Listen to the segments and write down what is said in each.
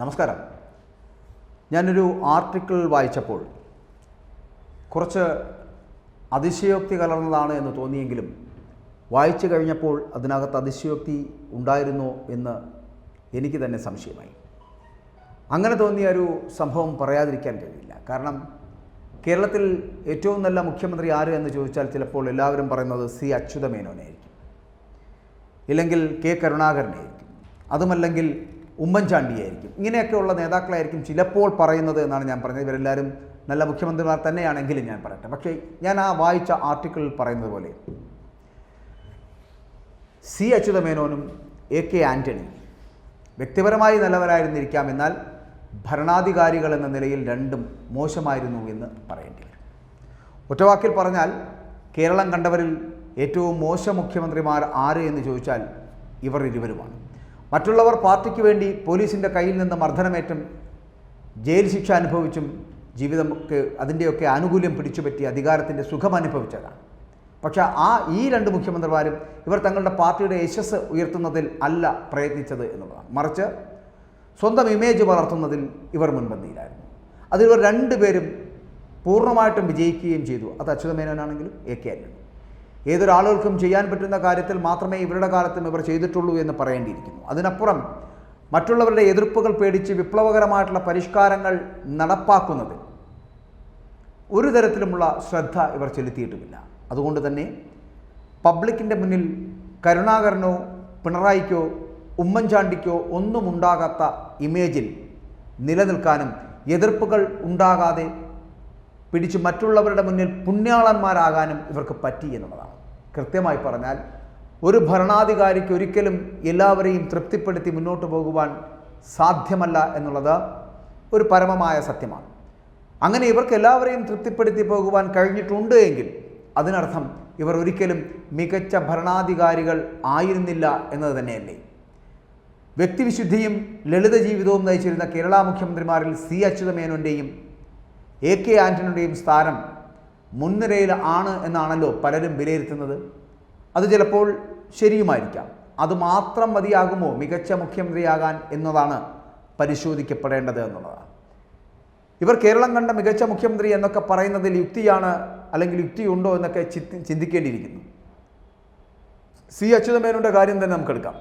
നമസ്കാരം. ഞാനൊരു ആർട്ടിക്കിൾ വായിച്ചപ്പോൾ കുറച്ച് അതിശയോക്തി കലർന്നതാണ് എന്ന് തോന്നിയെങ്കിലും വായിച്ചു കഴിഞ്ഞപ്പോൾ അതിനകത്ത് അതിശയോക്തി ഉണ്ടായിരുന്നോ എന്ന് എനിക്ക് തന്നെ സംശയമായി. അങ്ങനെ തോന്നിയ ഒരു സംഭവം പറയാതിരിക്കാൻ കഴിയില്ല. കാരണം കേരളത്തിൽ ഏറ്റവും നല്ല മുഖ്യമന്ത്രി ആര് എന്ന് ചോദിച്ചാൽ ചിലപ്പോൾ എല്ലാവരും പറയുന്നത് സി അച്യുതമേനോനായിരിക്കും. ഇല്ലെങ്കിൽ കെ കരുണാകരനായിരിക്കും. അതുമല്ലെങ്കിൽ ഉമ്മൻചാണ്ടിയായിരിക്കും. ഇങ്ങനെയൊക്കെയുള്ള നേതാക്കളായിരിക്കും ചിലപ്പോൾ പറയുന്നത് എന്നാണ് ഞാൻ പറഞ്ഞത്. ഇവരെല്ലാവരും നല്ല മുഖ്യമന്ത്രിമാർ തന്നെയാണെങ്കിലും ഞാൻ പറയട്ടെ. പക്ഷേ ഞാൻ ആ വായിച്ച ആർട്ടിക്കിളിൽ പറയുന്നത് പോലെ സി അച്യുതമേനോനും എ കെ ആന്റണി വ്യക്തിപരമായി നല്ലവരായിരുന്നിരിക്കാം എന്നാൽ ഭരണാധികാരികൾ എന്ന നിലയിൽ രണ്ടും മോശമായിരുന്നു എന്ന് പറയേണ്ടി വരും. ഒറ്റവാക്കിൽ പറഞ്ഞാൽ കേരളം കണ്ടവരിൽ ഏറ്റവും മോശം മുഖ്യമന്ത്രിമാർ ആര് എന്ന് ചോദിച്ചാൽ ഇവർ ഇരുവരുമാണ്. മറ്റുള്ളവർ പാർട്ടിക്ക് വേണ്ടി പോലീസിന്റെ കയ്യിൽ നിന്ന് മർദ്ദനമേറ്റും ജയിൽ ശിക്ഷ അനുഭവിച്ചും ജീവിതമൊക്കെ അതിന്റെയൊക്കെ ആനുകൂല്യം പിടിച്ചുപറ്റി അധികാരത്തിന്റെ സുഖം അനുഭവിച്ചതാണ്. പക്ഷേ ആ ഈ രണ്ട് മുഖ്യമന്ത്രിമാരും ഇവർ തങ്ങളുടെ പാർട്ടിയുടെ യശസ് ഉയർത്തുന്നതിൽ അല്ല പ്രയത്നിച്ചത് എന്നുള്ളതാണ്. മറിച്ച് സ്വന്തം ഇമേജ് വളർത്തുന്നതിൽ ഇവർ മുൻപന്തിയിലായിരുന്നു. അതിൽ ഇവർ രണ്ടുപേരും പൂർണമായിട്ടും വിജയിക്കുകയും ചെയ്തു. അത് അച്യുതമേനോനാണെങ്കിലും എ കെ ആന്റണി ഏതൊരാളുകൾക്കും ചെയ്യാൻ പറ്റുന്ന കാര്യത്തിൽ മാത്രമേ ഇവരുടെ കാലത്തും ഇവർ ചെയ്തിട്ടുള്ളൂ എന്ന് പറയേണ്ടിയിരിക്കുന്നു. അതിനപ്പുറം മറ്റുള്ളവരുടെ എതിർപ്പുകൾ പേടിച്ച് വിപ്ലവകരമായിട്ടുള്ള പരിഷ്കാരങ്ങൾ നടപ്പാക്കുന്നതിൽ ഒരു തരത്തിലുമുള്ള ശ്രദ്ധ ഇവർ ചെലുത്തിയിട്ടുമില്ല. അതുകൊണ്ട് തന്നെ പബ്ലിക്കിന്റെ മുന്നിൽ കരുണാകരനോ പിണറായിക്കോ ഉമ്മൻചാണ്ടിക്കോ ഒന്നും ഉണ്ടാകാത്ത ഇമേജിൽ നിലനിൽക്കാനും എതിർപ്പുകൾ ഉണ്ടാകാതെ പിടിച്ച് മറ്റുള്ളവരുടെ മുന്നിൽ പുണ്യാളന്മാരാകാനും ഇവർക്ക് പറ്റി എന്നുള്ളതാണ്. കൃത്യമായി പറഞ്ഞാൽ ഒരു ഭരണാധികാരിക്ക് ഒരിക്കലും എല്ലാവരെയും തൃപ്തിപ്പെടുത്തി മുന്നോട്ട് പോകുവാൻ സാധ്യമല്ല എന്നുള്ളത് ഒരു പരമമായ സത്യമാണ്. അങ്ങനെ ഇവർക്ക് എല്ലാവരെയും തൃപ്തിപ്പെടുത്തി പോകുവാൻ കഴിഞ്ഞിട്ടുണ്ട് എങ്കിൽ അതിനർത്ഥം ഇവർ ഒരിക്കലും മികച്ച ഭരണാധികാരികൾ ആയിരുന്നില്ല എന്നത് തന്നെയല്ലേ? വ്യക്തിവിശുദ്ധിയും ലളിത ജീവിതവും നയിച്ചിരുന്ന കേരള മുഖ്യമന്ത്രിമാരിൽ സി അച്യുതമേനോന്റെയും എ കെ ആന്റണിയുടെയും സ്ഥാനം മുൻനിരയിൽ ആണ് എന്നാണല്ലോ പലരും വിലയിരുത്തുന്നത്. അത് ചിലപ്പോൾ ശരിയുമായിരിക്കാം. അതുമാത്രം മതിയാകുമോ? മികച്ച മുഖ്യമന്ത്രിയാകാൻ എന്നതാണ് പരിശോധിക്കപ്പെടേണ്ടത് എന്നുള്ളതാണ്. ഇവർ കേരളം കണ്ട മികച്ച മുഖ്യമന്ത്രി എന്നൊക്കെ പറയുന്നതിൽ യുക്തിയാണ് അല്ലെങ്കിൽ യുക്തിയുണ്ടോ എന്നൊക്കെ ചിന്തി ചിന്തിക്കേണ്ടിയിരിക്കുന്നു. സി അച്യുതമേനോന്റെ കാര്യം തന്നെ നമുക്കെടുക്കാം.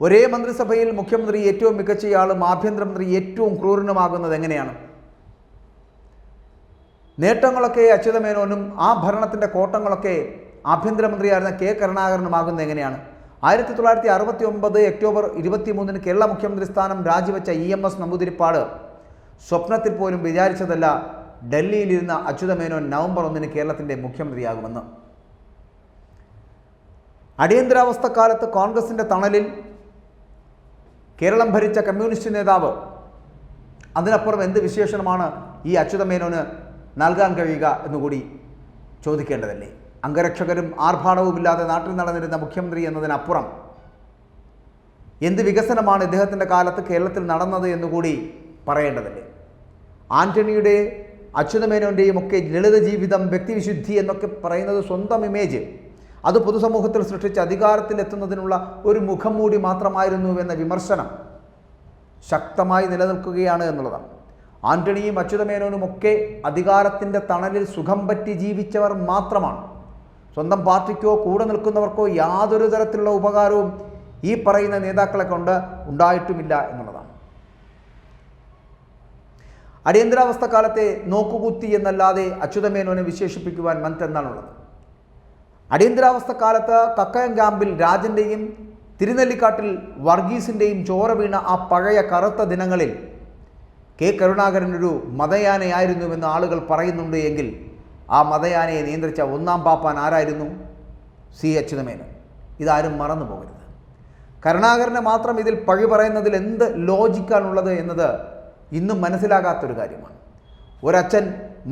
ഒരേ മന്ത്രിസഭയിൽ മുഖ്യമന്ത്രി ഏറ്റവും മികച്ചയാളും ആഭ്യന്തരമന്ത്രി ഏറ്റവും ക്രൂരനുമാകുന്നത് എങ്ങനെയാണ്? നേട്ടങ്ങളൊക്കെ അച്യുതമേനോനും ആ ഭരണത്തിന്റെ കോട്ടങ്ങളൊക്കെ ആഭ്യന്തരമന്ത്രിയായിരുന്ന കെ കരുണാകരനുമാകുന്നത് എങ്ങനെയാണ്? ആയിരത്തി തൊള്ളായിരത്തി അറുപത്തി ഒമ്പത് ഒക്ടോബർ ഇരുപത്തി മൂന്നിന് കേരള മുഖ്യമന്ത്രി സ്ഥാനം രാജിവെച്ച ഇ എം എസ് നമ്പൂതിരിപ്പാട് സ്വപ്നത്തിൽ പോലും വിചാരിച്ചതല്ല ഡൽഹിയിലിരുന്ന അച്യുതമേനോൻ നവംബർ ഒന്നിന് കേരളത്തിന്റെ മുഖ്യമന്ത്രിയാകുമെന്ന്. അടിയന്തരാവസ്ഥ കാലത്ത് കോൺഗ്രസിന്റെ തണലിൽ കേരളം ഭരിച്ച കമ്മ്യൂണിസ്റ്റ് നേതാവ്. അതിനപ്പുറം എന്ത് വിശേഷണമാണ് ഈ അച്യുതമേനോന് നൽകാൻ കഴിയുക എന്നുകൂടി ചോദിക്കേണ്ടതല്ലേ? അംഗരക്ഷകരും ആർഭാടവുമില്ലാതെ നാട്ടിൽ നടന്നിരുന്ന മുഖ്യമന്ത്രി എന്നതിനപ്പുറം എന്ത് വികസനമാണ് ഇദ്ദേഹത്തിന്റെ കാലത്ത് കേരളത്തിൽ നടന്നത് എന്നുകൂടി പറയേണ്ടതല്ലേ? ആന്റണിയുടെ അച്യുതമേനോന്റെയും ഒക്കെ ലളിത ജീവിതം വ്യക്തിവിശുദ്ധി എന്നൊക്കെ പറയുന്നത് സ്വന്തം ഇമേജ്. അത് പൊതുസമൂഹത്തിൽ സൃഷ്ടിച്ച് അധികാരത്തിലെത്തുന്നതിനുള്ള ഒരു മുഖം മൂടി മാത്രമായിരുന്നു എന്ന വിമർശനം ശക്തമായി നിലനിൽക്കുകയാണ് എന്നുള്ളതാണ്. ആന്റണിയും അച്യുതമേനോനും ഒക്കെ അധികാരത്തിന്റെ തണലിൽ സുഖം പറ്റി ജീവിച്ചവർ മാത്രമാണ്. സ്വന്തം പാർട്ടിക്കോ കൂടെ നിൽക്കുന്നവർക്കോ യാതൊരു തരത്തിലുള്ള ഉപകാരവും ഈ പറയുന്ന നേതാക്കളെ കൊണ്ട് ഉണ്ടായിട്ടുമില്ല എന്നുള്ളതാണ്. അടിയന്തരാവസ്ഥ കാലത്തെ നോക്കുകുത്തി എന്നല്ലാതെ അച്യുതമേനോനെ വിശേഷിപ്പിക്കുവാൻ മറ്റെന്താണുള്ളത് അടിയന്തരാവസ്ഥ കാലത്ത് കക്കയം ക്യാമ്പിൽ രാജന്റെയും തിരുനെല്ലിക്കാട്ടിൽ വർഗീസിന്റെയും ചോര വീണ ആ പഴയ കറുത്ത ദിനങ്ങളിൽ കെ കരുണാകരൻ ഒരു മതയാനയായിരുന്നുവെന്ന് ആളുകൾ പറയുന്നുണ്ട് എങ്കിൽ ആ മതയാനയെ നിയന്ത്രിച്ച ഒന്നാം പാപ്പാൻ ആരായിരുന്നു? സി അച്യുതമേനൻ ഇതാരും മറന്നു പോകരുത്. കരുണാകരനെ മാത്രം ഇതിൽ പഴി പറയുന്നതിൽ എന്ത് ലോജിക്കാണുള്ളത് എന്നത് ഇന്നും മനസ്സിലാകാത്തൊരു കാര്യമാണ്. ഒരച്ഛൻ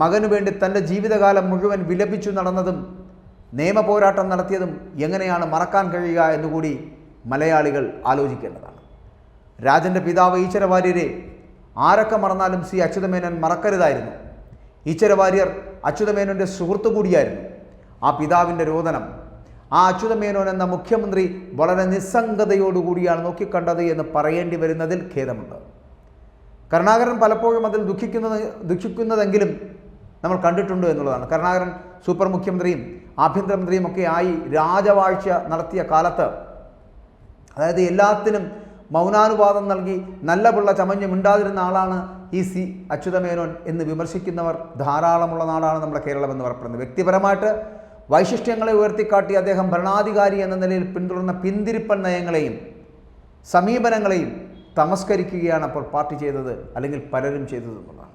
മകനു വേണ്ടി തന്റെ ജീവിതകാലം മുഴുവൻ വിലപിച്ചു നടന്നതും നിയമ പോരാട്ടം നടത്തിയതും എങ്ങനെയാണ് മറക്കാൻ കഴിയുക എന്നുകൂടി മലയാളികൾ ആലോചിക്കേണ്ടതാണ്. രാജന്റെ പിതാവ് ഈശ്വരവാര്യരെ ആരൊക്കെ മറന്നാലും സി അച്യുതമേനോൻ മറക്കരുതായിരുന്നു. ഈശ്വരവാര്യർ അച്യുതമേനോന്റെ സുഹൃത്തു കൂടിയായിരുന്നു. ആ പിതാവിന്റെ രോദനം ആ അച്യുതമേനോൻ എന്ന മുഖ്യമന്ത്രി വളരെ നിസ്സംഗതയോടുകൂടിയാണ് നോക്കിക്കണ്ടത് എന്ന് പറയേണ്ടി വരുന്നതിൽ ഖേദമുണ്ട്. കരുണാകരൻ പലപ്പോഴും അതിൽ ദുഃഖിക്കുന്നത് ദുഃഖിക്കുന്നതെങ്കിലും നമ്മൾ കണ്ടിട്ടുണ്ട് എന്നുള്ളതാണ്. കരുണാകരൻ സൂപ്പർ മുഖ്യമന്ത്രിയും ആഭ്യന്തരമന്ത്രിയും ഒക്കെ ആയി രാജവാഴ്ച നടത്തിയ കാലത്ത് അതായത് എല്ലാത്തിനും മൗനാനുവാദം നൽകി നല്ല പിള്ള ചമഞ്ഞ് മിണ്ടാതിരുന്ന ആളാണ് ഈ സി അച്യുതമേനോൻ എന്ന് വിമർശിക്കുന്നവർ ധാരാളമുള്ള നാടാണ് നമ്മുടെ കേരളം എന്ന് പറയുന്നത് വ്യക്തിപരമായിട്ട് വൈശിഷ്ട്യങ്ങളെ ഉയർത്തിക്കാട്ടി അദ്ദേഹം ഭരണാധികാരി എന്ന നിലയിൽ പിന്തുടർന്ന പിന്തിരിപ്പൻ നയങ്ങളെയും സമീപനങ്ങളെയും തമസ്കരിക്കുകയാണ് അപ്പോൾ പാർട്ടി ചെയ്തത് അല്ലെങ്കിൽ പലരും ചെയ്തത് എന്നുള്ളതാണ്.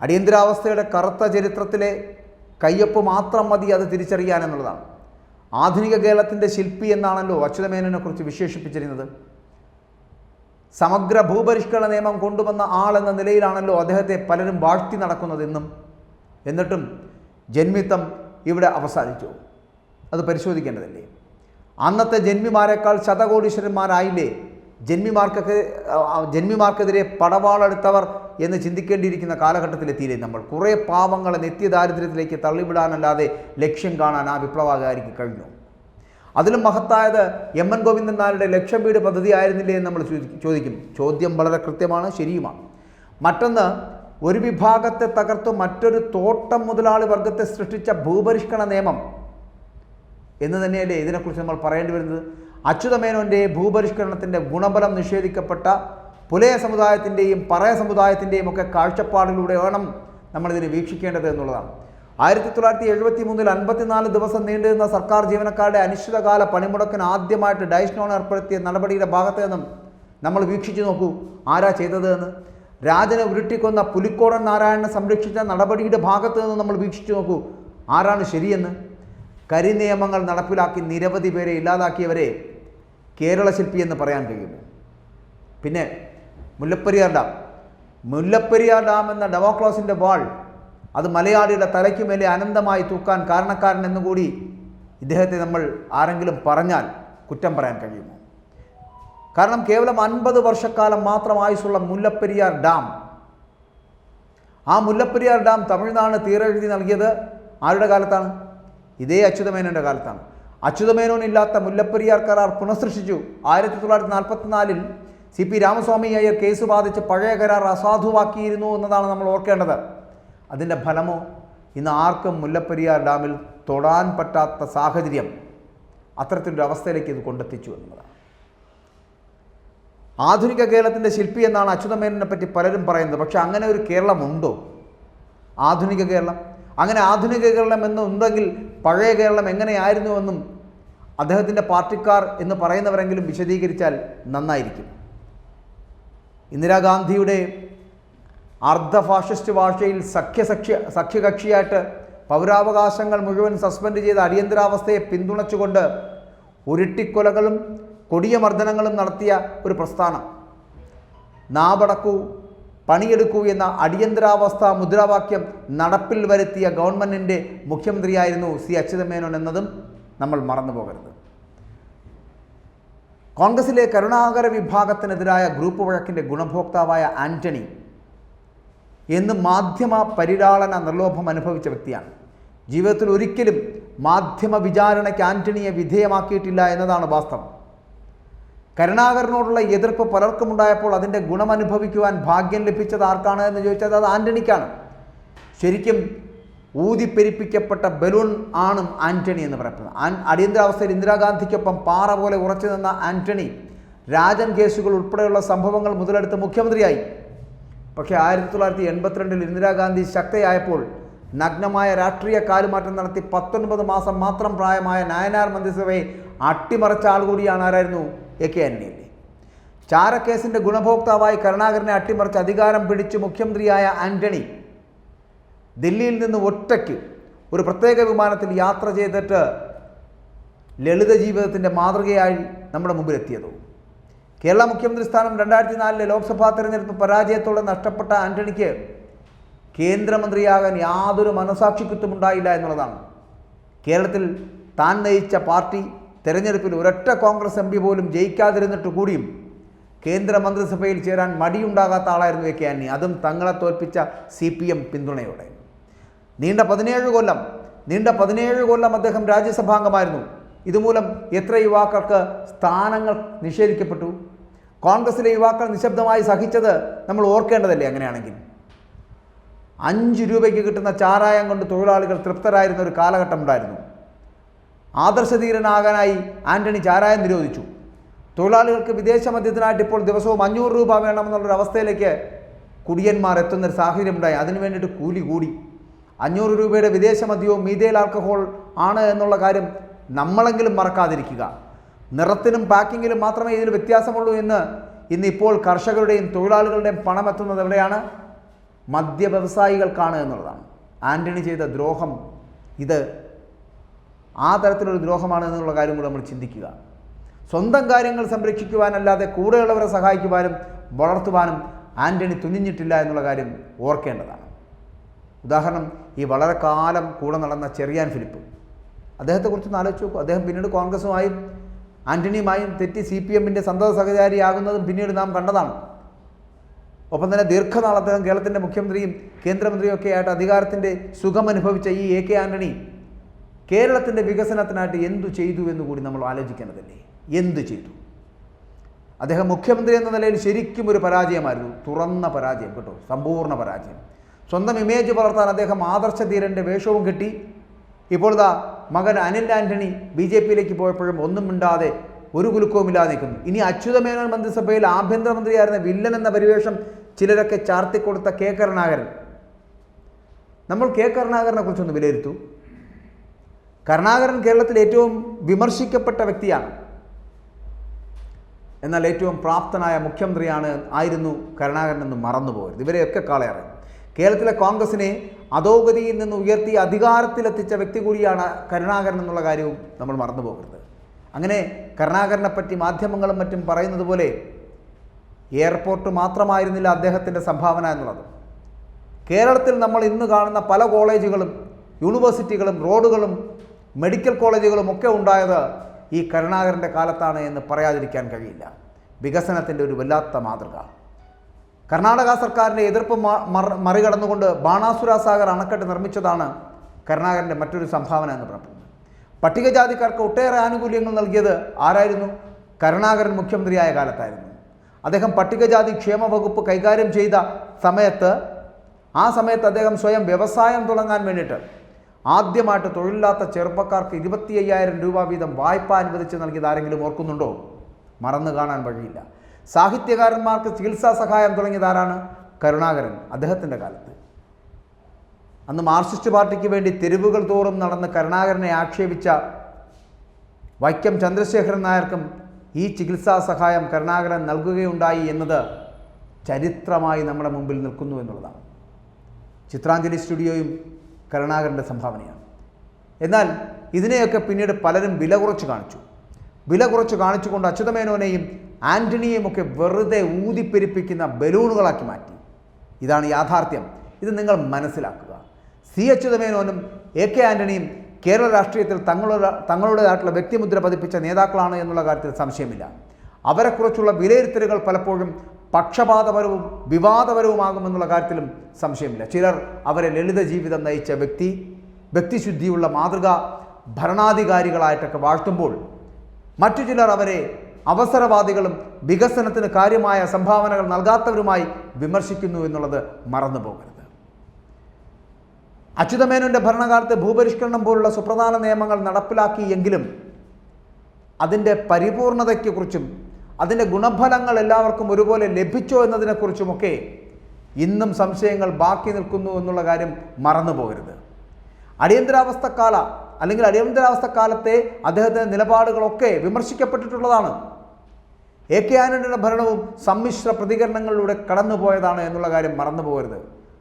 അടിയന്തരാവസ്ഥയുടെ കറുത്ത ചരിത്രത്തിലെ കയ്യൊപ്പ് മാത്രം മതി അത് തിരിച്ചറിയാൻ എന്നുള്ളതാണ്. ആധുനിക കേരളത്തിന്റെ ശില്പി എന്നാണല്ലോ അച്യുതമേനോനെ കുറിച്ച് വിശേഷിപ്പിച്ചിരുന്നത്. സമഗ്ര ഭൂപരിഷ്കരണ നിയമം കൊണ്ടുവന്ന ആൾ ആളെന്ന നിലയിലാണല്ലോ അദ്ദേഹത്തെ പലരും വാഴ്ത്തി നടക്കുന്നത് എന്നും. എന്നിട്ടും ജന്മിത്തം ഇവിടെ അവസാനിച്ചു. അത് പരിശോധിക്കേണ്ടതല്ലേ? അന്നത്തെ ജന്മിമാരെക്കാൾ ശതകോടീശ്വരന്മാരായില്ലേ? ജന്മിമാർക്കൊക്കെ ജന്മിമാർക്കെതിരെ പടവാളെടുത്തവർ എന്ന് ചിന്തിക്കേണ്ടിയിരിക്കുന്ന കാലഘട്ടത്തിലെത്തിയില്ലേ നമ്മൾ? കുറേ പാവങ്ങളെ നിത്യദാരിദ്ര്യത്തിലേക്ക് തള്ളിവിടാനല്ലാതെ ലക്ഷ്യം കാണാൻ ആ വിപ്ലവകാരിക്ക് കഴിഞ്ഞു. അതിലും മഹത്തായത് എം എൻ ഗോവിന്ദൻ നായരുടെ ലക്ഷം വീട് പദ്ധതി ആയിരുന്നില്ലേ എന്ന് നമ്മൾ ചോദിക്കും. ചോദ്യം വളരെ കൃത്യമാണ് ശരിയുമാണ്. മറ്റൊന്ന് ഒരു വിഭാഗത്തെ തകർത്ത് മറ്റൊരു തോട്ടം മുതലാളി വർഗത്തെ സൃഷ്ടിച്ച ഭൂപരിഷ്കരണ നിയമം എന്ന് തന്നെയല്ലേ ഇതിനെക്കുറിച്ച് നമ്മൾ പറയേണ്ടി വരുന്നത്? അച്യുതമേനോന്റെ ഭൂപരിഷ്കരണത്തിന്റെ ഗുണബലം നിഷേധിക്കപ്പെട്ട പുലയ സമുദായത്തിന്റെയും പറയ സമുദായത്തിന്റെയും ഒക്കെ കാഴ്ചപ്പാടിലൂടെ വേണം നമ്മളിതിനെ വീക്ഷിക്കേണ്ടത് എന്നുള്ളതാണ്. ആയിരത്തി തൊള്ളായിരത്തി എഴുപത്തി മൂന്നിൽ അൻപത്തിനാല് ദിവസം നീണ്ടുനിന്ന സർക്കാർ ജീവനക്കാരുടെ അനിശ്ചിതകാല പണിമുടക്കിന് ആദ്യമായിട്ട് ഡയസ് നോൺ ഏർപ്പെടുത്തിയ നടപടിയുടെ ഭാഗത്ത് നിന്നും നമ്മൾ വീക്ഷിച്ചു നോക്കൂ. ആരാ ചെയ്തത് എന്ന് രാജനെ ഉരുട്ടിക്കൊന്ന പുലിക്കോടൻ നാരായണനെ സംരക്ഷിച്ച നടപടിയുടെ ഭാഗത്ത് നിന്ന് നമ്മൾ വീക്ഷിച്ചു നോക്കൂ. ആരാണ് ശരിയെന്ന്? കരിനിയമങ്ങൾ നടപ്പിലാക്കി നിരവധി പേരെ ഇല്ലാതാക്കിയവരെ കേരള ശില്പി എന്ന് പറയാൻ കഴിയും പിന്നെ മുല്ലപ്പെരിയാർ ഡാം. മുല്ലപ്പെരിയാർ ഡാം എന്ന ഡെമോക്ലോസിന്റെ വാൾ അത് മലയാളിയുടെ തലയ്ക്ക് മേലെ അനന്തമായി തൂക്കാൻ കാരണക്കാരൻ എന്നുകൂടി ഇദ്ദേഹത്തെ നമ്മൾ ആരെങ്കിലും പറഞ്ഞാൽ കുറ്റം പറയാൻ കഴിയുമോ? കാരണം കേവലം അൻപത് വർഷക്കാലം മാത്രം ആയുസുള്ള മുല്ലപ്പെരിയാർ ഡാം. ആ മുല്ലപ്പെരിയാർ ഡാം തമിഴ്നാട് തീരെഴുതി നൽകിയത് ആരുടെ കാലത്താണ്? ഇതേ അച്യുതമേനോന്റെ കാലത്താണ്. അച്യുതമേനോൻ ഇല്ലാത്ത മുല്ലപ്പെരിയാർ കരാർ പുനഃസൃഷ്ടിച്ചു. ആയിരത്തി തൊള്ളായിരത്തി നാൽപ്പത്തിനാലിൽ C P Ramaswamy Iyer case ബാധിച്ച് പഴയ കരാർ അസാധുവാക്കിയിരുന്നു എന്നതാണ് നമ്മൾ ഓർക്കേണ്ടത്. അതിന്റെ ഫലമോ? ഇന്ന് ആർക്കും മുല്ലപ്പെരിയാർ ഡാമിൽ തൊടാൻ പറ്റാത്ത സാഹചര്യം അത്തരത്തിലൊരു അവസ്ഥയിലേക്ക് ഇത് കൊണ്ടെത്തിച്ചു എന്നുള്ളതാണ്. ആധുനിക കേരളത്തിന്റെ ശില്പി എന്നാണ് അച്യുതമേനെ പറ്റി പലരും പറയുന്നത്. പക്ഷെ അങ്ങനെ ഒരു കേരളമുണ്ടോ? ആധുനിക കേരളം? അങ്ങനെ ആധുനിക കേരളം എന്ന് ഉണ്ടെങ്കിൽ പഴയ കേരളം എങ്ങനെയായിരുന്നുവെന്നും അദ്ദേഹത്തിന്റെ പാർട്ടിക്കാർ എന്ന് പറയുന്നവരെങ്കിലും വിശദീകരിച്ചാൽ നന്നായിരിക്കും. ഇന്ദിരാഗാന്ധിയുടെ അർദ്ധ ഫാഷിസ്റ്റ് ഭാഷയിൽ സഖ്യസഖ്യ സഖ്യകക്ഷിയായിട്ട് പൗരാവകാശങ്ങൾ മുഴുവൻ സസ്പെൻഡ് ചെയ്ത അടിയന്തരാവസ്ഥയെ പിന്തുണച്ചുകൊണ്ട് ഉരുട്ടിക്കൊലകളും കൊടിയ മർദ്ദനങ്ങളും നടത്തിയ ഒരു പ്രസ്ഥാനം. നാപടക്കൂ പണിയെടുക്കൂ എന്ന അടിയന്തരാവസ്ഥ മുദ്രാവാക്യം നടപ്പിൽ വരുത്തിയ ഗവൺമെന്റിന്റെ മുഖ്യമന്ത്രിയായിരുന്നു സി അച്യുതമേനോൻ എന്നതും നമ്മൾ മറന്നു പോകരുത് കോൺഗ്രസിലെ കരുണാകര വിഭാഗത്തിനെതിരായ ഗ്രൂപ്പ് വഴക്കിന്റെ ഗുണഭോക്താവായ ആന്റണി എന്ന് മാധ്യമ പരിലാളന നിർലോഭം അനുഭവിച്ച വ്യക്തിയാണ്. ജീവിതത്തിൽ ഒരിക്കലും മാധ്യമ വിചാരണയ്ക്ക് ആന്റണിയെ വിധേയമാക്കിയിട്ടില്ല എന്നതാണ് വാസ്തവം. കരുണാകരനോടുള്ള എതിർപ്പ് പലർക്കുമുണ്ടായപ്പോൾ അതിന്റെ ഗുണമനുഭവിക്കുവാൻ ഭാഗ്യം ലഭിച്ചത് ആർക്കാണ് എന്ന് ചോദിച്ചാൽ അത് ആന്റണിക്കാണ്. ശരിക്കും ഊതിപ്പെരിപ്പിക്കപ്പെട്ട ബലൂൺ ആണ് ആന്റണി എന്ന് പറയപ്പെടുന്നത്. ആൻ അടിയന്തരാവസ്ഥയിൽ ഇന്ദിരാഗാന്ധിക്കൊപ്പം പാറ പോലെ ഉറച്ചു നിന്ന ആന്റണി രാജൻ കേസുകൾ ഉൾപ്പെടെയുള്ള സംഭവങ്ങൾ മുതലെടുത്ത് മുഖ്യമന്ത്രിയായി. പക്ഷേ ആയിരത്തി തൊള്ളായിരത്തി എൺപത്തിരണ്ടിൽ ഇന്ദിരാഗാന്ധി ശക്തയായപ്പോൾ നഗ്നമായ രാഷ്ട്രീയ കാലുമാറ്റം നടത്തി പത്തൊൻപത് മാസം മാത്രം പ്രായമായ നായനാർ മന്ത്രിസഭയെ അട്ടിമറിച്ച ആൾ കൂടിയാണ് ആരായിരുന്നു? എ കെ ആന്റണിയല്ലേ ചാരക്കേസിന്റെ ഗുണഭോക്താവായി കരുണാകരനെ അട്ടിമറിച്ച് അധികാരം പിടിച്ച് മുഖ്യമന്ത്രിയായ ആന്റണി ദില്ലിയിൽ നിന്ന് ഒറ്റയ്ക്ക് ഒരു പ്രത്യേക വിമാനത്തിൽ യാത്ര ചെയ്തിട്ട് ലളിത ജീവിതത്തിന്റെ മാതൃകയായി നമ്മുടെ മുമ്പിലെത്തിയതോ. കേരള മുഖ്യമന്ത്രി സ്ഥാനം രണ്ടായിരത്തി നാലിലെ ലോക്സഭാ തെരഞ്ഞെടുപ്പ് പരാജയത്തോടെ നഷ്ടപ്പെട്ട ആന്റണിക്ക് കേന്ദ്രമന്ത്രിയാകാൻ യാതൊരു മനസാക്ഷിക്കുത്തുമുണ്ടായില്ല എന്നുള്ളതാണ്. കേരളത്തിൽ താൻ നയിച്ച പാർട്ടി തെരഞ്ഞെടുപ്പിൽ ഒരൊറ്റ കോൺഗ്രസ് എം പി പോലും ജയിക്കാതിരുന്നിട്ട് കൂടിയും കേന്ദ്രമന്ത്രിസഭയിൽ ചേരാൻ മടിയുണ്ടാകാത്ത ആളായിരുന്നു എ കെ ആന്റണി. അതും തങ്ങളെ തോൽപ്പിച്ച സി പി എം പിന്തുണയോടെ. നീണ്ട പതിനേഴ് കൊല്ലം നീണ്ട പതിനേഴ് കൊല്ലം അദ്ദേഹം രാജ്യസഭാംഗമായിരുന്നു. ഇതുമൂലം എത്ര യുവാക്കൾക്ക് സ്ഥാനങ്ങൾ നിഷേധിക്കപ്പെട്ടു? കോൺഗ്രസിലെ യുവാക്കൾ നിശബ്ദമായി സഹിച്ചത് നമ്മൾ ഓർക്കേണ്ടതല്ലേ അങ്ങനെയാണെങ്കിൽ? അഞ്ച് രൂപയ്ക്ക് കിട്ടുന്ന ചാരായം കൊണ്ട് തൊഴിലാളികൾ തൃപ്തരായിരുന്ന ഒരു കാലഘട്ടം ഉണ്ടായിരുന്നു. ആദർശധീരനാകാനായി ആന്റണി ചാരായം നിരോധിച്ചു. തൊഴിലാളികൾക്ക് വിദേശ മദ്യത്തിനായിട്ട് ഇപ്പോൾ ദിവസവും അഞ്ഞൂറ് രൂപ വേണമെന്നുള്ളൊരു അവസ്ഥയിലേക്ക് കുടിയന്മാർ എത്തുന്നൊരു സാഹചര്യം ഉണ്ടായി. അതിനു വേണ്ടിയിട്ട് കൂലി കൂടി. അഞ്ഞൂറ് രൂപയുടെ വിദേശ മദ്യവും മീതേൽ ആൽക്കഹോൾ ആണ് എന്നുള്ള കാര്യം നമ്മളെങ്കിലും മറക്കാതിരിക്കുക. നിറത്തിനും പാക്കിങ്ങിലും മാത്രമേ ഇതിൽ വ്യത്യാസമുള്ളൂ എന്ന് ഇന്ന് ഇപ്പോൾ കർഷകരുടെയും തൊഴിലാളികളുടെയും പണം എത്തുന്നത് എവിടെയാണ്? മദ്യ വ്യവസായികൾക്കാണ് എന്നുള്ളതാണ്. ആന്റണി ചെയ്ത ദ്രോഹം ഇത് ആ തരത്തിലൊരു ദ്രോഹമാണ് എന്നുള്ള കാര്യം കൂടെ നമ്മൾ ചിന്തിക്കുക. സ്വന്തം കാര്യങ്ങൾ സംരക്ഷിക്കുവാനല്ലാതെ കൂടെയുള്ളവരെ സഹായിക്കുവാനും വളർത്തുവാനും ആന്റണി തുനിഞ്ഞിട്ടില്ല എന്നുള്ള കാര്യം ഓർക്കേണ്ടതാണ്. ഉദാഹരണം ഈ വളരെ കാലം കൂടെ നടന്ന ചെറിയാൻ ഫിലിപ്പ്. അദ്ദേഹത്തെക്കുറിച്ച് ആലോചിച്ച് നോക്കൂ. അദ്ദേഹം പിന്നീട് കോൺഗ്രസുമായും ആന്റണിയുമായും തെറ്റി സി പി എമ്മിന്റെ സന്തത സഹചാരിയാകുന്നതും പിന്നീട് നാം കണ്ടതാണ്. ഒപ്പം തന്നെ ദീർഘനാളത്തേക്കും കേരളത്തിന്റെ മുഖ്യമന്ത്രിയും കേന്ദ്രമന്ത്രിയും ഒക്കെ ആയിട്ട് അധികാരത്തിന്റെ സുഖം അനുഭവിച്ച ഈ എ കെ ആന്റണി കേരളത്തിന്റെ വികസനത്തിനായിട്ട് എന്തു ചെയ്തു എന്ന് കൂടി നമ്മൾ ആലോചിക്കേണ്ടതല്ലേ? എന്തു ചെയ്തു? അദ്ദേഹം മുഖ്യമന്ത്രി എന്ന നിലയിൽ ശരിക്കും ഒരു പരാജയമായിരുന്നു. തുറന്ന പരാജയം കേട്ടോ സമ്പൂർണ പരാജയം. സ്വന്തം ഇമേജ് വളർത്താൻ അദ്ദേഹം ആദർശധീരന്റെ വേഷവും കെട്ടി ഇപ്പോൾ ഇതാ മകൻ അനിൽ ആന്റണി ബി ജെ പിയിലേക്ക് പോയപ്പോഴും ഒന്നും മിണ്ടാതെ ഒരു കുലുക്കവുമില്ലാതെ നിൽക്കുന്നു. ഇനി അച്യുതമേനോൻ മന്ത്രിസഭയിൽ ആഭ്യന്തരമന്ത്രിയായിരുന്ന വില്ലൻ എന്ന പരിവേഷം ചിലരൊക്കെ ചാർത്തിക്കൊടുത്ത കെ കരുണാകരൻ. നമ്മൾ കെ കരുണാകരനെ കുറിച്ചൊന്ന് വിലയിരുത്തു. കരുണാകരൻ കേരളത്തിൽ ഏറ്റവും വിമർശിക്കപ്പെട്ട വ്യക്തിയാണ്. എന്നാൽ ഏറ്റവും പ്രാപ്തനായ മുഖ്യമന്ത്രിയാണ് ആയിരുന്നു കരുണാകരൻ എന്ന് മറന്നുപോകരുത്. ഇവരെയൊക്കെ കാളയറി കേരളത്തിലെ കോൺഗ്രസിനെ അധോഗതിയിൽ നിന്ന് ഉയർത്തി അധികാരത്തിലെത്തിച്ച വ്യക്തി കൂടിയാണ് കരുണാകരൻ എന്നുള്ള കാര്യവും നമ്മൾ മറന്നു പോകരുത്. അങ്ങനെ കരുണാകരനെ പറ്റി മാധ്യമങ്ങളും മറ്റും പറയുന്നത് പോലെ എയർപോർട്ട് മാത്രമായിരുന്നില്ല അദ്ദേഹത്തിന്റെ സംഭാവന എന്നുള്ളത്. കേരളത്തിൽ നമ്മൾ ഇന്ന് കാണുന്ന പല കോളേജുകളും യൂണിവേഴ്സിറ്റികളും റോഡുകളും മെഡിക്കൽ കോളേജുകളും ഒക്കെ ഉണ്ടായത് ഈ കരുണാകരന്റെ കാലത്താണ് എന്ന് പറയാതിരിക്കാൻ കഴിയില്ല. വികസനത്തിന്റെ ഒരു വല്ലാത്ത മാതൃക. കർണാടക സർക്കാരിന്റെ എതിർപ്പ് മറികടന്നുകൊണ്ട് ബാണാസുര സാഗർ അണക്കെട്ട് നിർമ്മിച്ചതാണ് കരുണാകരന്റെ മറ്റൊരു സംഭാവന എന്ന് പറയുന്നത് പട്ടികജാതിക്കാർക്ക് ഒട്ടേറെ ആനുകൂല്യങ്ങൾ നൽകിയത് ആരായിരുന്നു? കരുണാകരൻ മുഖ്യമന്ത്രിയായ കാലത്തായിരുന്നു. അദ്ദേഹം പട്ടികജാതി ക്ഷേമ വകുപ്പ് കൈകാര്യം ചെയ്ത സമയത്ത് ആ സമയത്ത് അദ്ദേഹം സ്വയം വ്യവസായം തുടങ്ങാൻ വേണ്ടിയിട്ട് ആദ്യമായിട്ട് തൊഴിലില്ലാത്ത ചെറുപ്പക്കാർക്ക് ഇരുപത്തി അയ്യായിരം രൂപ വീതം വായ്പ അനുവദിച്ച് നൽകിയത് ആരെങ്കിലും ഓർക്കുന്നുണ്ടോ? മറന്നു കാണാൻ വഴിയില്ല. സാഹിത്യകാരന്മാർക്ക് ചികിത്സാ സഹായം തുടങ്ങിയത് ആരാണ് കരുണാകരൻ അദ്ദേഹത്തിന്റെ കാലത്ത്. അന്ന് മാർക്സിസ്റ്റ് പാർട്ടിക്ക് വേണ്ടി തെരുവുകൾ തോറും നടന്ന് കരുണാകരനെ ആക്ഷേപിച്ച വൈക്കം ചന്ദ്രശേഖരൻ നായർക്കും ഈ ചികിത്സാ സഹായം കരുണാകരൻ നൽകുകയുണ്ടായി എന്നത് ചരിത്രമായി നമ്മുടെ മുമ്പിൽ നിൽക്കുന്നു എന്നുള്ളതാണ്. ചിത്രാഞ്ജലി സ്റ്റുഡിയോയും കരുണാകരന്റെ സംഭാവനയാണ്. എന്നാൽ ഇതിനെയൊക്കെ പിന്നീട് പലരും വില കുറച്ച് കാണിച്ചു. വില കുറച്ച് കാണിച്ചുകൊണ്ട് അച്യുതമേനോനെയും ആന്റണിയെയും ഒക്കെ വെറുതെ ഊതിപ്പെരിപ്പിക്കുന്ന ബലൂണുകളാക്കി മാറ്റി. ഇതാണ് യാഥാർത്ഥ്യം. ഇത് നിങ്ങൾ മനസ്സിലാക്കുക. സി അച്യുതമേനോനും എ കെ ആന്റണിയും കേരള രാഷ്ട്രീയത്തിൽ തങ്ങളുടെ തങ്ങളുടേതായിട്ടുള്ള വ്യക്തിമുദ്ര പതിപ്പിച്ച നേതാക്കളാണ് എന്നുള്ള കാര്യത്തിൽ സംശയമില്ല. അവരെക്കുറിച്ചുള്ള വിലയിരുത്തലുകൾ പലപ്പോഴും പക്ഷപാതപരവും വിവാദപരവുമാകുമെന്നുള്ള കാര്യത്തിലും സംശയമില്ല. ചിലർ അവരെ ലളിത ജീവിതം നയിച്ച വ്യക്തി വ്യക്തിശുദ്ധിയുള്ള മാതൃക ഭരണാധികാരികളായിട്ടൊക്കെ വാഴ്ത്തുമ്പോൾ മറ്റു ചിലർ അവരെ അവസരവാദികളും വികസനത്തിന് കാര്യമായ സംഭാവനകൾ നൽകാത്തവരുമായി വിമർശിക്കുന്നു എന്നുള്ളത് മറന്നു പോകരുത് അച്യുതമേനോന്റെ ഭരണകാലത്ത് ഭൂപരിഷ്കരണം പോലുള്ള സുപ്രധാന നിയമങ്ങൾ നടപ്പിലാക്കിയെങ്കിലും അതിന്റെ പരിപൂർണതയ്ക്കെക്കുറിച്ചും അതിന്റെ ഗുണഫലങ്ങൾ എല്ലാവർക്കും ഒരുപോലെ ലഭിച്ചോ എന്നതിനെക്കുറിച്ചുമൊക്കെ ഇന്നും സംശയങ്ങൾ ബാക്കി നിൽക്കുന്നു എന്നുള്ള കാര്യം മറന്നു പോകരുത് അടിയന്തരാവസ്ഥക്കാല അല്ലെങ്കിൽ അടിയന്തരാവസ്ഥ കാലത്തെ അദ്ദേഹത്തിന്റെ നിലപാടുകളൊക്കെ വിമർശിക്കപ്പെട്ടിട്ടുള്ളതാണ്. എ കെ ആനന്ദിന്റെ ഭരണവും സമ്മിശ്ര പ്രതികരണങ്ങളിലൂടെ കടന്നുപോയതാണ് എന്നുള്ള കാര്യം മറന്നു പോകരുത്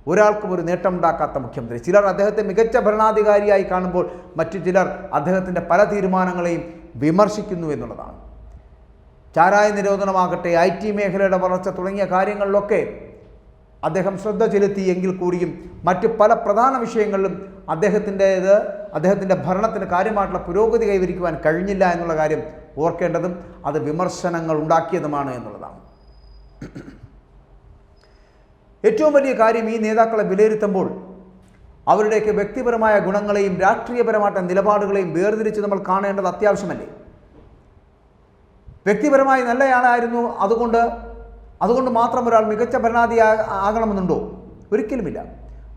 ഒരാൾക്കും ഒരു നേട്ടമുണ്ടാക്കാത്ത മുഖ്യമന്ത്രി. ചിലർ അദ്ദേഹത്തെ മികച്ച ഭരണാധികാരിയായി കാണുമ്പോൾ മറ്റു ചിലർ അദ്ദേഹത്തിന്റെ പല തീരുമാനങ്ങളെയും വിമർശിക്കുന്നു എന്നുള്ളതാണ്. ചാരായ നിരോധനമാകട്ടെ ഐ ടി മേഖലയുടെ വളർച്ച തുടങ്ങിയ കാര്യങ്ങളിലൊക്കെ അദ്ദേഹം ശ്രദ്ധ ചെലുത്തി എങ്കിൽ കൂടിയും മറ്റ് പല പ്രധാന വിഷയങ്ങളിലും അദ്ദേഹത്തിന്റേത് അദ്ദേഹത്തിന്റെ ഭരണത്തിന് കാര്യമായിട്ടുള്ള പുരോഗതി കൈവരിക്കുവാൻ കഴിഞ്ഞില്ല എന്നുള്ള കാര്യം ഓർക്കേണ്ടതും അത് വിമർശനങ്ങൾ ഉണ്ടാക്കിയതുമാണ് എന്നുള്ളതാണ്. ഏറ്റവും വലിയ കാര്യം ഈ നേതാക്കളെ വിലയിരുത്തുമ്പോൾ അവരുടെയൊക്കെ വ്യക്തിപരമായ ഗുണങ്ങളെയും രാഷ്ട്രീയപരമായിട്ട് നിലപാടുകളെയും വേർതിരിച്ച് നമ്മൾ കാണേണ്ടത് അത്യാവശ്യമല്ലേ? വ്യക്തിപരമായി നല്ലയാളായിരുന്നു. അതുകൊണ്ട് അതുകൊണ്ട് മാത്രം ഒരാൾ മികച്ച ഭരണാധി ആകണമെന്നുണ്ടോ? ഒരിക്കലുമില്ല.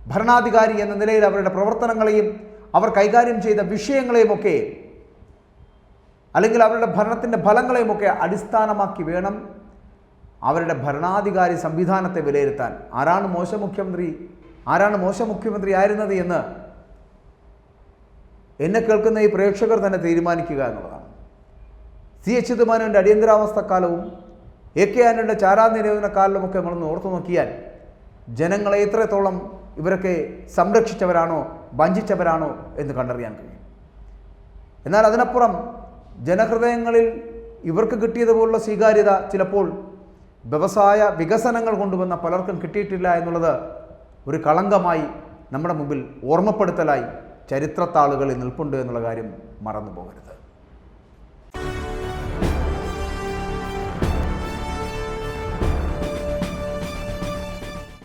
ഭരണാധികാരി എന്ന നിലയിൽ അവരുടെ പ്രവർത്തനങ്ങളെയും അവർ കൈകാര്യം ചെയ്ത വിഷയങ്ങളെയുമൊക്കെ അല്ലെങ്കിൽ അവരുടെ ഭരണത്തിന്റെ ഫലങ്ങളെയുമൊക്കെ അടിസ്ഥാനമാക്കി വേണം അവരുടെ ഭരണാധികാരി സംവിധാനത്തെ വിലയിരുത്താൻ. ആരാണ് മോശ മുഖ്യമന്ത്രി? ആരാണ് മോശ മുഖ്യമന്ത്രി ആയിരുന്നത് എന്ന് എന്നെ കേൾക്കുന്ന ഈ പ്രേക്ഷകർ തന്നെ തീരുമാനിക്കുക എന്നുള്ളതാണ്. സി എച്ച് ചിദംബരന്റെ അടിയന്തരാവസ്ഥ കാലവും എ കെ ആനുവിന്റെ ചാരാ നിരോധന കാലവുമൊക്കെ നമ്മളൊന്ന് ഓർത്തു നോക്കിയാൽ ജനങ്ങളെ എത്രത്തോളം ഇവരൊക്കെ സംരക്ഷിച്ചവരാണോ വഞ്ചിച്ചവരാണോ എന്ന് കണ്ടറിയാൻ കഴിയും. എന്നാൽ അതിനപ്പുറം ജനഹൃദയങ്ങളിൽ ഇവർക്ക് കിട്ടിയതുപോലുള്ള സ്വീകാര്യത ചിലപ്പോൾ വ്യവസായ വികസനങ്ങൾ കൊണ്ടുവന്ന പലർക്കും കിട്ടിയിട്ടില്ല എന്നുള്ളത് ഒരു കളങ്കമായി നമ്മുടെ മുമ്പിൽ ഓർമ്മപ്പെടുത്തലായി ചരിത്രത്താളുകളിൽ നിൽപ്പുണ്ട് എന്നുള്ള കാര്യം മറന്നു പോകരുത്